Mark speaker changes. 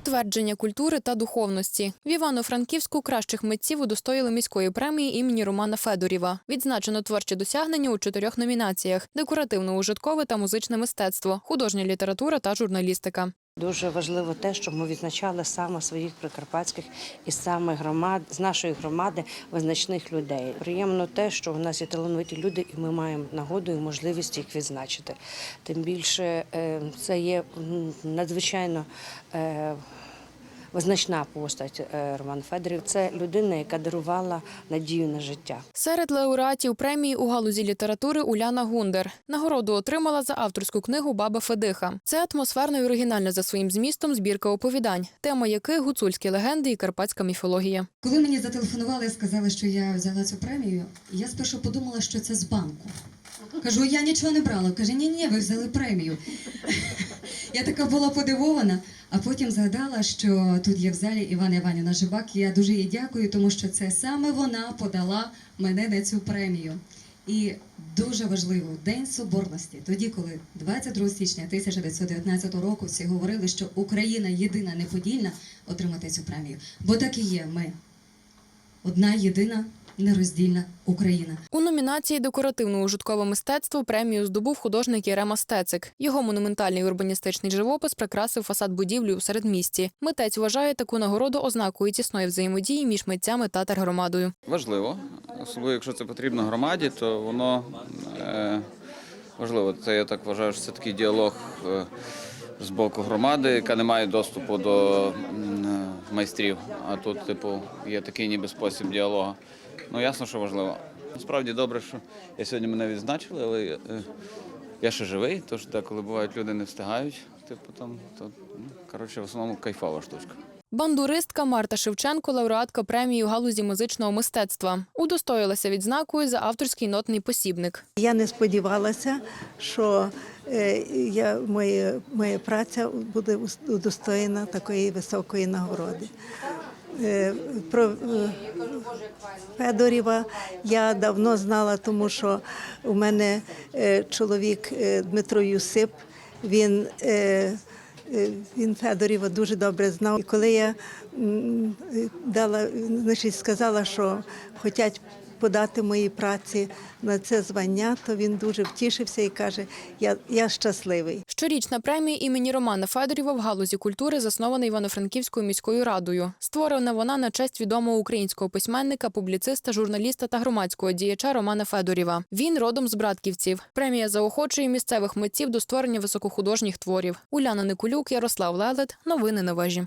Speaker 1: Утвердження культури та духовності в Івано-Франківську кращих митців удостоїли міської премії імені Романа Федорєва. Відзначено творчі досягнення у чотирьох номінаціях: декоративно-ужиткове та музичне мистецтво, художня література та журналістика.
Speaker 2: Дуже важливо те, що ми відзначали саме своїх прикарпатських і саме громад з нашої громади визначних людей. Приємно те, що у нас є талановиті люди, і ми маємо нагоду і можливість їх відзначити. Тим більше е, це є надзвичайно. Визначна постать е, Роман Федорів. Це людина, яка дарувала надію на життя.
Speaker 1: Серед лауреатів премії у галузі літератури Уляна Гундер. Нагороду отримала за авторську книгу Баба Федиха. Це атмосферно і оригінальна за своїм змістом збірка оповідань, тема яких гуцульські легенди і карпатська міфологія.
Speaker 3: Коли мені зателефонували і сказали, що я взяла цю премію, я спершу подумала, що це з банку. Кажу, я нічого не брала. Каже, ні, ні, ви взяли премію. Я така була подивована, а потім згадала, що тут є в залі Івана Іванівна Жибак. І я дуже їй дякую, тому що це саме вона подала мене на цю премію. І дуже важливо День Соборності, тоді, коли 22 січня 1919 року всі говорили, що Україна єдина неподільна отримати цю премію. Бо так і є ми одна єдина нероздільна Україна.
Speaker 1: У номінації Декоративно-ужиткове мистецтво премію здобув художник Єрема Стецик. Його монументальний урбаністичний живопис прикрасив фасад будівлі у середмісті. Митець вважає таку нагороду ознакою тісної взаємодії між митцями та тергромадою.
Speaker 4: Важливо, особливо якщо це потрібно громаді, то воно е, важливо. Це я так вважаю, що це такий діалог е, з боку громади, яка не має доступу до майстрів. А тут, типу, є такий ніби спосіб діалогу. Ну ясно, що важливо. Насправді добре, що я сьогодні мене відзначили, але е, я ще живий, тож деколи бувають люди не встигають. Типу там, то ну, коротше, в основному кайфова штучка.
Speaker 1: Бандуристка Марта Шевченко, лауреатка премії у галузі музичного мистецтва, удостоїлася відзнакою за авторський нотний посібник.
Speaker 5: Я не сподівалася, що е, я, моя, моя праця буде удостоєна такої високої нагороди. Е, Про е, я давно знала, тому що у мене е, чоловік Дмитро Юсип, він, він Федорєва дуже добре знав. І коли я дала, значить, сказала, що хочуть подати мої праці на це звання, то він дуже втішився і каже: Я, я щасливий.
Speaker 1: Щорічна премія імені Романа Федорєва в галузі культури заснована Івано-Франківською міською радою. Створена вона на честь відомого українського письменника, публіциста, журналіста та громадського діяча Романа Федорєва. Він родом з Братківців. Премія заохочує місцевих митців до створення високохудожніх творів. Уляна Никулюк, Ярослав Лелет. Новини на вежі.